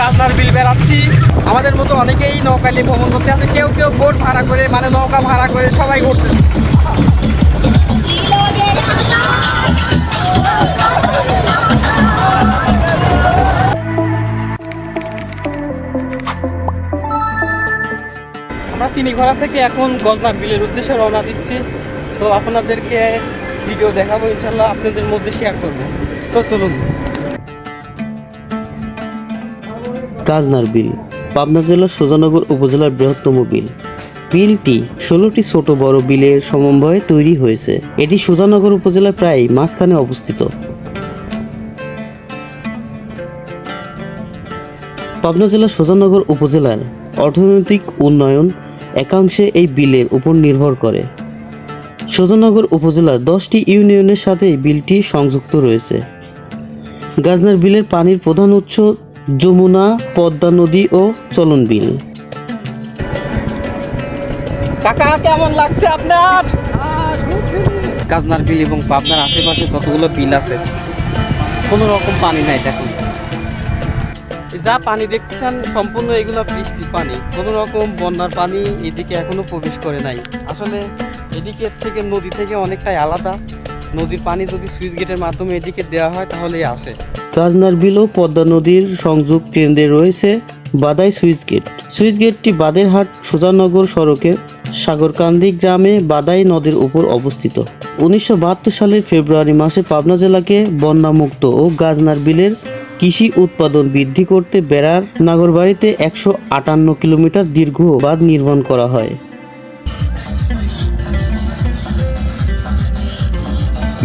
গাজনার বিল বেড়াচ্ছি। আমাদের মতো অনেকেই নৌকা নিয়ে ভ্রমণ করতে আছে কেউ কেউ বোট ভাড়া করে মানে নৌকা ভাড়া করে সবাই ঘুরতে আমরা চিনিঘোড়া থেকে এখন গজনার বিলের উদ্দেশ্যে রওনা দিচ্ছি। তো আপনাদেরকে ভিডিও দেখাবো, ইনশাল্লাহ আপনাদের মধ্যে শেয়ার করব। তো চলুন। কাজনার বিল, পাবনা জেলার সোজানগর উপজেলার বৃহত্তম বিল। বিলটি ষোলোটি ছোট বড় বিলের সমন্বয়ে তৈরি হয়েছে। এটি সোজানগর উপজেলার প্রায় মাঝখানে অবস্থিত। পাবনা জেলার সোজানগর উপজেলার অর্থনৈতিক উন্নয়ন একাংশে এই বিলের উপর নির্ভর করে। সোজানগর উপজেলার দশটি ইউনিয়নের সাথে বিলটি সংযুক্ত রয়েছে। গাজনার বিলের পানির প্রধান উৎস যমুনা পদ্মা নদী ও চলন বিল কাকা কেমন লাগছে আপনার? কাজনার বিল এবং পাবনার আশেপাশে কতগুলো বিল আছে? কোনো রকম পানি নাই দেখুন। যা পানি দেখছেন সম্পূর্ণ এগুলো বৃষ্টির পানি। কোনো রকম বন্যার পানি এদিকে এখনও প্রবেশ করে নাই। আসলে এদিকে থেকে নদী থেকে অনেকটাই আলাদা। নদীর পানি যদি সুইচ গেটের মাধ্যমে এদিকে দেওয়া হয় তাহলেই আসে। কাজনার বিল ও পদ্মা নদীর সংযোগ কেন্দ্রে রয়েছে বাদাই সুইচ গেট। সুইচ গেটটি বাদেরহাট সুজানগর সড়কের সাগরকান্দি গ্রামে বাদাই নদীর উপর অবস্থিত। উনিশশো বাহাত্তর সালের ফেব্রুয়ারি মাসে পাবনা জেলাকে বন্যামুক্ত ও গাজনার বিলের কৃষি উৎপাদন বৃদ্ধি করতে বেড়ার নাগরবাড়িতে একশো আটান্ন কিলোমিটার দীর্ঘ বাঁধ নির্মাণ করা হয়।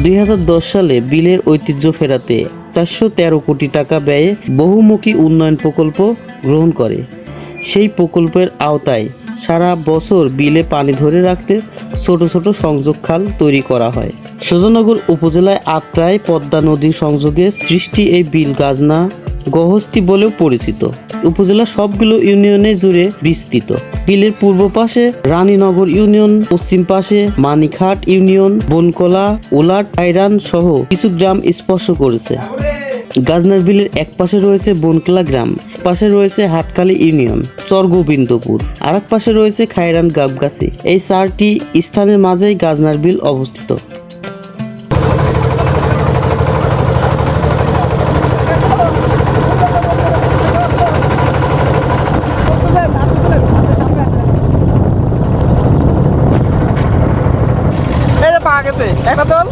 দুই হাজার দশ সালে বিলের ঐতিহ্য ফেরাতে চারশো তেরো কোটি টাকা ব্যয়ে বহুমুখী উন্নয়ন প্রকল্প গ্রহণ করে। সেই প্রকল্পের আওতায় সারা বছর বিলে পানি ধরে রাখতে ছোট ছোট সংযোগ খাল তৈরি করা হয়। সুজনগর উপজেলায় আত্রায় পদ্মা নদীর সংযোগে সৃষ্টি এই বিল গাজনা গহস্তি বলেও পরিচিত। উপজেলার সবগুলো ইউনিয়নে জুড়ে বিস্তৃত। বিলের পূর্ব পাশে রানীনগর ইউনিয়ন, পশ্চিম পাশে মানিকহাট ইউনিয়ন, বনকলা, উলাট, আইরান সহ কিছু গ্রাম স্পর্শ করেছে। গাজনার বিলের এক পাশে রয়েছে বনকলা গ্রাম, পাশে রয়েছে হাটকালি ইউনিয়ন, চরগোবিন্দপুর আর এক পাশে রয়েছে খায়রান গাবগাছি। এই চারটি স্থানের মাঝেই গাজনার বিল অবস্থিত এই যে পা গেছে একটা দল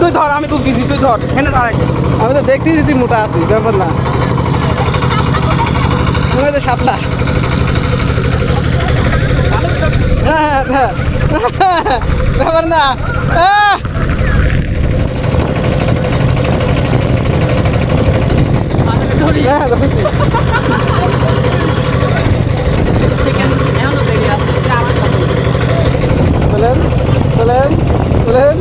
তুই ধর আমি তুলতেছি তুই আমি তো দেখতেছি তুই মোটা আছিস ব্যাপার না। তুমি তো সাপলা। হ্যাঁ হ্যাঁ হ্যাঁ। ব্যাপার না। আহ! হ্যাঁ ধরেছি। তোলেন তোলেন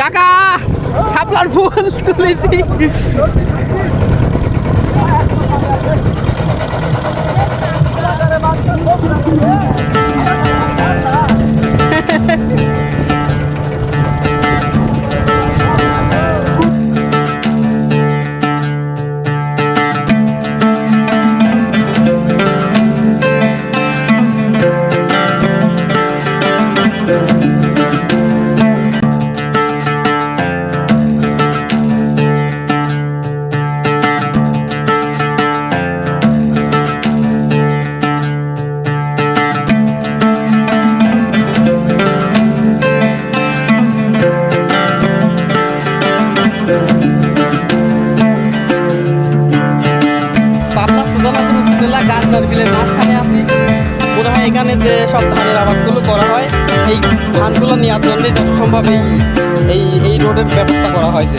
কাকা শাপলার ফুল তুলেছি। পাবনা এখানে যে সব ধানের আবাদগুলো করা হয়, এই ধানগুলো নেওয়ার জন্যে যত সম্ভব এই এই রোডের ব্যবস্থা করা হয়েছে।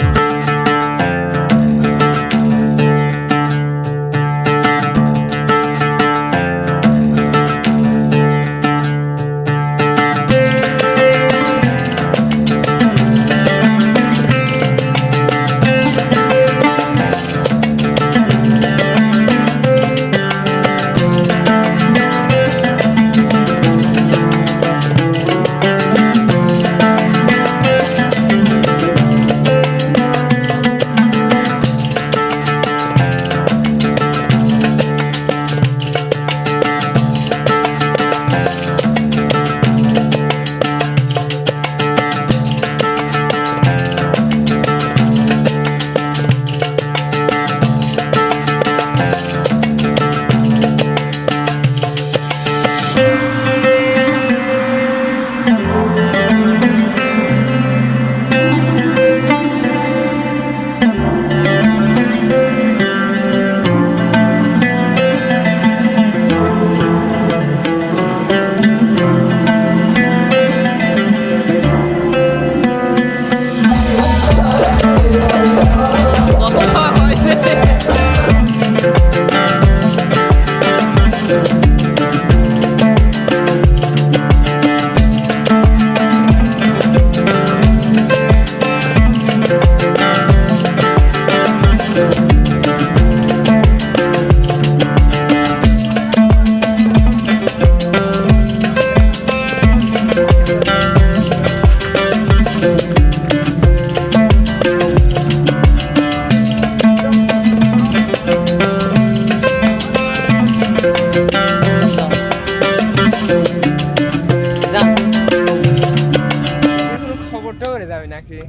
নাকি?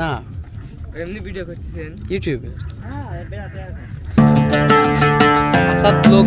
না। এমনি ভিডিও করতেছেন? ইউটিউবে হ্যাঁ আসাদ ব্লগ